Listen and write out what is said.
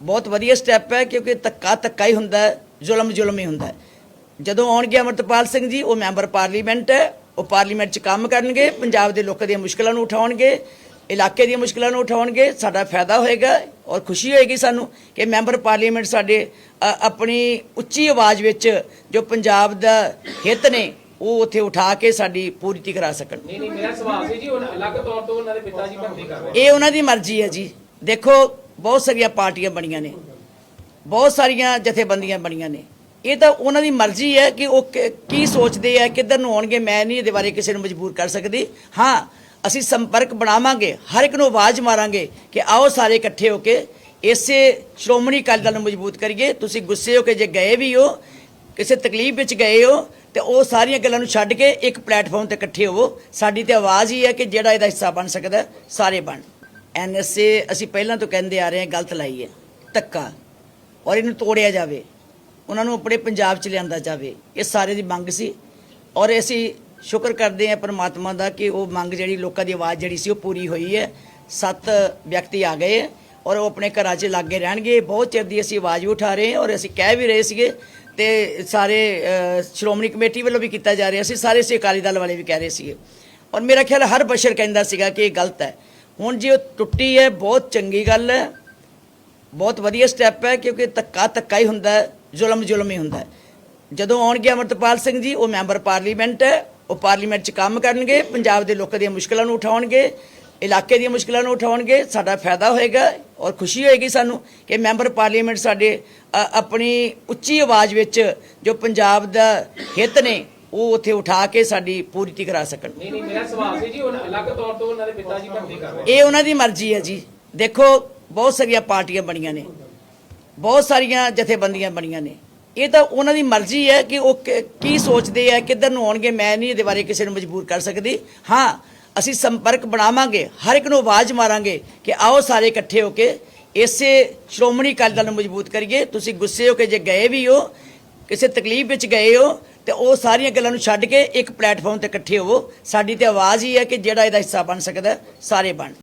ਬਹੁਤ ਵਧੀਆ ਸਟੈਪ ਹੈ ਕਿਉਂਕਿ ਧੱਕਾ ਧੱਕਾ ਹੀ ਹੁੰਦਾ ਹੈ ਜ਼ੁਲਮ ਜ਼ੁਲਮ ਹੀ ਹੁੰਦਾ ਹੈ। ਜਦੋਂ ਆਉਣਗੇ ਅਮਰਤਪਾਲ ਸਿੰਘ ਜੀ ਉਹ ਮੈਂਬਰ ਪਾਰਲੀਮੈਂਟ ਹੈ ਉਹ ਪਾਰਲੀਮੈਂਟ 'ਚ ਕੰਮ ਕਰਨਗੇ ਪੰਜਾਬ ਦੇ ਲੋਕਾਂ ਦੀਆਂ ਮੁਸ਼ਕਲਾਂ ਨੂੰ ਉਠਾਉਣਗੇ ਇਲਾਕੇ ਦੀਆਂ ਮੁਸ਼ਕਲਾਂ ਨੂੰ ਉਠਾਉਣਗੇ ਸਾਡਾ ਫਾਇਦਾ ਹੋਏਗਾ ਔਰ ਖੁਸ਼ੀ ਹੋਏਗੀ ਸਾਨੂੰ ਕਿ ਮੈਂਬਰ ਪਾਰਲੀਮੈਂਟ ਸਾਡੇ ਆਪਣੀ ਉੱਚੀ ਆਵਾਜ਼ ਵਿੱਚ ਜੋ ਪੰਜਾਬ ਦਾ ਹਿੱਤ ਨੇ ਉਹ ਉੱਥੇ ਉਠਾ ਕੇ ਸਾਡੀ ਪੂਰਤੀ ਕਰਾ ਸਕਣ। ਨਹੀਂ ਨਹੀਂ ਮੇਰਾ ਸਵਾਲ ਸੀ ਜੀ ਉਹ ਅਲੱਗ ਤੌਰ ਤੋਂ ਉਹਨਾਂ ਦੇ ਪਿਤਾ ਜੀ ਭਰਤੀ ਕਰ ਰਹੇ ਇਹ ਉਹਨਾਂ ਦੀ ਮਰਜ਼ੀ ਹੈ ਜੀ। ਦੇਖੋ ਬਹੁਤ ਸਾਰੀਆਂ ਪਾਰਟੀਆਂ ਬਣੀਆਂ ਨੇ। ਬਹੁਤ ਸਾਰੀਆਂ ਜਥੇਬੰਦੀਆਂ ਬਣੀਆਂ ਨੇ। ਇਹ ਤਾਂ ਉਹਨਾਂ ਦੀ ਮਰਜ਼ੀ ਹੈ ਕਿ ਉਹ ਕ- ਕੀ ਸੋਚਦੇ ਆ, ਕਿੱਧਰ ਨੂੰ ਆਉਣਗੇ। ਮੈਂ ਨਹੀਂ ਇਹਦੇ ਬਾਰੇ ਕਿਸੇ ਨੂੰ ਮਜਬੂਰ ਕਰ ਸਕਦੀ। ਹਾਂ, ਅਸੀਂ ਸੰਪਰਕ ਬਣਾਵਾਂਗੇ, ਹਰ ਇੱਕ ਨੂੰ ਆਵਾਜ਼ ਮਾਰਾਂਗੇ ਕਿ ਆਓ ਸਾਰੇ ਇਕੱਠੇ ਹੋ ਕੇ ਇਸੇ ਸ਼੍ਰੋਮਣੀ ਅਕਾਲੀ ਦਲ ਨੂੰ ਮਜ਼ਬੂਤ ਕਰੀਏ। ਤੁਸੀਂ ਗੁੱਸੇ ਹੋ ਕੇ ਜੇ ਗਏ ਵੀ ਹੋ, ਕਿਸੇ ਤਕਲੀਫ ਵਿੱਚ ਗਏ ਹੋ, ਤੇ ਉਹ ਸਾਰੀਆਂ ਗੱਲਾਂ ਨੂੰ ਛੱਡ ਕੇ ਇੱਕ ਪਲੇਟਫਾਰਮ ਤੇ ਇਕੱਠੇ ਹੋਵੋ। ਸਾਡੀ ਤੇ ਆਵਾਜ਼ ਹੀ ਹੈ ਕਿ ਜਿਹੜਾ ਇਹਦਾ ਹਿੱਸਾ ਬਣ ਸਕਦਾ, ਸਾਰੇ ਬਣ। ਐਨਐਸਏ ਅਸੀਂ ਪਹਿਲਾਂ ਤੋਂ ਕਹਿੰਦੇ ਆ ਰਹੇ ਹਾਂ, ਗਲਤ ਲਾਈ ਹੈ ਧੱਕਾ। ਔਰ ਇਹਨੂੰ ਤੋੜਿਆ ਜਾਵੇ, ਉਹਨਾਂ ਨੂੰ ਆਪਣੇ ਪੰਜਾਬ 'ਚ ਲਿਆਂਦਾ ਜਾਵੇ, ਇਹ ਸਾਰੇ ਦੀ ਮੰਗ ਸੀ। ਔਰ ਅਸੀਂ ਸ਼ੁਕਰ ਕਰਦੇ ਹਾਂ ਪਰਮਾਤਮਾ ਦਾ ਕਿ ਉਹ ਮੰਗ ਜਿਹੜੀ ਲੋਕਾਂ ਦੀ ਆਵਾਜ਼ ਜਿਹੜੀ ਸੀ, ਉਹ ਪੂਰੀ ਹੋਈ ਹੈ। ਸੱਤ ਵਿਅਕਤੀ ਆ ਗਏ ਹੈ ਔਰ ਉਹ ਆਪਣੇ ਘਰਾਂ 'ਚ ਲਾਗੇ ਰਹਿਣਗੇ। ਬਹੁਤ ਚਿਰ ਦੀ ਅਸੀਂ ਆਵਾਜ਼ ਵੀ ਉਠਾ ਰਹੇ ਹਾਂ ਔਰ ਅਸੀਂ ਕਹਿ ਵੀ ਰਹੇ ਸੀਗੇ ਤੇ ਸਾਰੇ ਸ਼੍ਰੋਮਣੀ ਕਮੇਟੀ ਵੱਲੋਂ ਵੀ ਕੀਤਾ ਜਾ ਰਿਹਾ ਸੀ। ਸਾਰੇ ਸੇ ਅਕਾਲੀ ਦਲ ਵਾਲੇ ਵੀ ਕਹਿ ਰਹੇ ਸੀਗੇ। ਔਰ ਮੇਰਾ ਖਿਆਲ ਹਰ ਬਸ਼ਰ ਕਹਿੰਦਾ ਸੀਗਾ ਕਿ ਇਹ ਗਲਤ ਹੈ। ਹੁਣ ਜੇ ਉਹ ਟੁੱਟੀ ਹੈ, ਬਹੁਤ ਚੰਗੀ ਗੱਲ ਹੈ। ਬਹੁਤ ਵਧੀਆ ਸਟੈਪ ਹੈ, ਕਿਉਂਕਿ ਧੱਕਾ ਧੱਕਾ ਹੀ ਹੁੰਦਾ ਹੈ, ਜ਼ੁਲਮ ਜ਼ੁਲਮ ਹੀ ਹੁੰਦਾ ਹੈ। ਜਦੋਂ ਆਉਣਗੇ ਅਮਰਤਪਾਲ ਸਿੰਘ ਜੀ, ਉਹ ਮੈਂਬਰ ਪਾਰਲੀਮੈਂਟ ਹੈ, ਉਹ ਪਾਰਲੀਮੈਂਟ 'ਚ ਕੰਮ ਕਰਨਗੇ, ਪੰਜਾਬ ਦੇ ਲੋਕਾਂ ਦੀਆਂ ਮੁਸ਼ਕਲਾਂ ਨੂੰ ਉਠਾਉਣਗੇ, ਇਲਾਕੇ ਦੀਆਂ ਮੁਸ਼ਕਲਾਂ ਨੂੰ ਉਠਾਉਣਗੇ, ਸਾਡਾ ਫਾਇਦਾ ਹੋਏਗਾ ਔਰ ਖੁਸ਼ੀ ਹੋਏਗੀ ਸਾਨੂੰ ਕਿ ਮੈਂਬਰ ਪਾਰਲੀਮੈਂਟ ਸਾਡੇ ਆਪਣੀ ਉੱਚੀ ਆਵਾਜ਼ ਵਿੱਚ ਜੋ ਪੰਜਾਬ ਦਾ ਹਿੱਤ ਨੇ ਉਹ ਉੱਥੇ ਉਠਾ ਕੇ ਸਾਡੀ ਪੂਰਤੀ ਕਰਾ ਸਕਣ। ਨਹੀਂ ਨਹੀਂ ਮੇਰਾ ਸਵਾਲ ਸੀ ਜੀ ਉਹ ਅਲੱਗ ਤੌਰ ਤੋਂ ਉਹਨਾਂ ਦੇ ਪਿਤਾ ਜੀ ਭਰਤੀ ਕਰ ਰਹੇ ਇਹ ਉਹਨਾਂ ਦੀ ਮਰਜ਼ੀ ਹੈ ਜੀ। ਦੇਖੋ ਬਹੁਤ ਸਾਰੀਆਂ ਪਾਰਟੀਆਂ ਬਣੀਆਂ ਨੇ। ਬਹੁਤ ਸਾਰੀਆਂ ਜਥੇਬੰਦੀਆਂ ਬਣੀਆਂ ਨੇ। ਇਹ ਤਾਂ ਉਹਨਾਂ ਦੀ ਮਰਜ਼ੀ ਹੈ ਕਿ ਉਹ ਕ- ਕੀ ਸੋਚਦੇ ਆ ਕਿੱਧਰ ਨੂੰ ਆਉਣਗੇ। ਮੈਂ ਨਹੀਂ ਇਹਦੇ ਬਾਰੇ ਕਿਸੇ ਨੂੰ ਮਜਬੂਰ ਕਰ ਸਕਦੀ। ਹਾਂ ਅਸੀਂ ਸੰਪਰਕ ਬਣਾਵਾਂਗੇ ਹਰ ਇੱਕ ਨੂੰ ਆਵਾਜ਼ ਮਾਰਾਂਗੇ ਕਿ ਆਓ ਸਾਰੇ ਇਕੱਠੇ ਹੋ ਕੇ ਇਸੇ ਸ਼੍ਰੋਮਣੀ ਅਕਾਲੀ ਦਲ ਨੂੰ ਮਜ਼ਬੂਤ ਕਰੀਏ। ਤੁਸੀਂ ਗੁੱਸੇ ਹੋ ਕੇ ਜੇ ਗਏ ਵੀ ਹੋ ਕਿਸੇ ਤਕਲੀਫ ਵਿੱਚ ਗਏ ਹੋ ਤੇ ਉਹ ਸਾਰੀਆਂ ਗੱਲਾਂ ਨੂੰ ਛੱਡ ਕੇ ਇੱਕ ਪਲੇਟਫਾਰਮ ਤੇ ਇਕੱਠੇ ਹੋਵੋ। ਸਾਡੀ ਤੇ ਆਵਾਜ਼ ਹੀ ਹੈ ਕਿ ਜਿਹੜਾ ਇਹਦਾ ਹਿੱਸਾ ਬਣ ਸਕਦਾ, ਸਾਰੇ ਬਣ।